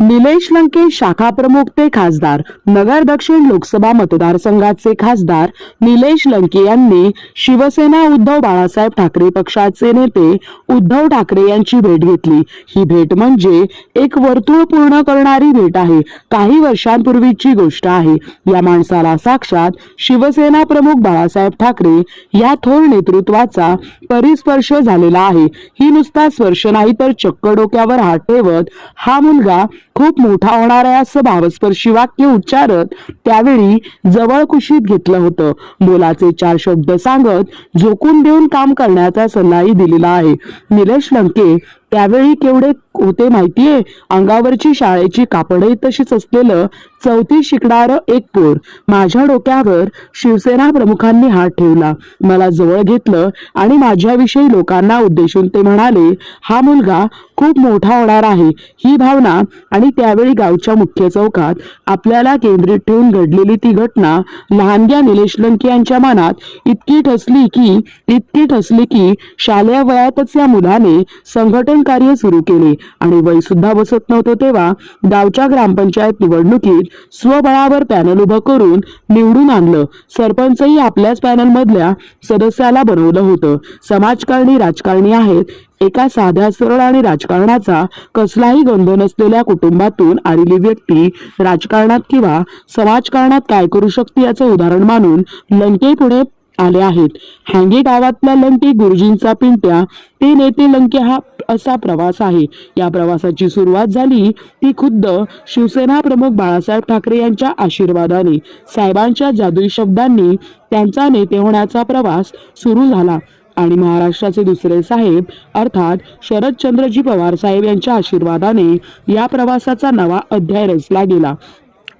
निलेश लंके शाखा प्रमुख ते खासदार नगर दक्षिण लोकसभा मतदारसंघाचे खासदार निलेश लंके यांनी शिवसेना उद्धव बाळासाहेब ठाकरे पक्षाचे नेते उद्धव ठाकरे यांची भेट घेतली. ही भेट म्हणजे एक वर्तुळ पूर्ण करणारी भेट आहे. काही वर्षांपूर्वीची गोष्ट आहे. या माणसाला साक्षात शिवसेना प्रमुख बाळासाहेब ठाकरे या थोर नेतृत्वाचा परिस्पर्श झालेला आहे. ही नुसता स्पर्श नाही तर चक्क डोक्यावर हात ठेवत हा मुलगा खूप मोठा होणार आहे असं भावस्पर्शी वाक्य उच्चारत त्यावेळी जवळ कुशीत घेतलं होतं. बोलाचे चार शब्द सांगत झोकून देऊन काम करण्याचा सल्लाही दिलेला आहे. निलेश लंके त्यावेळी केवढे होते माहितीये? अंगावरची शाळेची कापडही तशीच असलेलं चौथी शिकणार एक पोर माझ्या डोक्यावर शिवसेना प्रमुखांनी हात ठेवला. मला जवळ घेतलं आणि माझ्याविषयी लोकांना उद्देशून ते म्हणाले हा मुलगा खूप मोठा होणार आहे. ही भावना आणि त्यावेळी गावच्या मुख्य चौकात आपल्याला केंद्रित ठेवून घडलेली ती घटना लहानग्या निलेश लंके यांच्या मनात इतकी ठसली की इतकी ठसली की शालेय वयातच या मुलाने संघटन कार्य सुरू केले. आणि वय सुद्धा बसत नव्हतं तेव्हा गावच्या ग्रामपंचायत निवडणुकीत स्वबळावर पॅनल उभं करून निवडून आणलं. सरपंचही आपल्याच पॅनल मधल्या सदस्याला बनवलं होतं. समाजकारणी राजकारणी आहेत. एका साध्या सरळ आणि राजकारणाचा कसलाही गंध नसलेल्या कुटुंबातून आलेली व्यक्ती राजकारणात किंवा समाजकारणात काय करू शकते याचं उदाहरण मानून लंके पुढे आले आहेत. हँगे गावातल्या लंके गुरुजींचा पिंट्या ते नेते लंके हा असा प्रवास आहे. या प्रवासाची सुरुवात झाली ती खुद्द शिवसेना प्रमुख बाळासाहेब ठाकरे यांच्या आशीर्वादाने. साहेबांच्या जादुई शब्दांनी त्यांचा नेते होण्याचा प्रवास सुरू झाला. आणि महाराष्ट्राचे दुसरे साहेब अर्थात शरदचंद्रजी पवार साहेब यांच्या आशीर्वादाने या प्रवासाचा नवा अध्याय रचला गेला.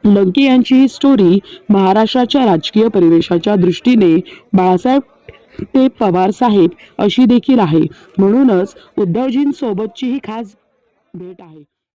लंके यांची ही स्टोरी महाराष्ट्राच्या राजकीय परिवेशाच्या दृष्टीने बाळासाहेब ते पवार साहेब अशी देखील आहे. म्हणूनच उद्धवजींसोबतची ही खास भेट आहे.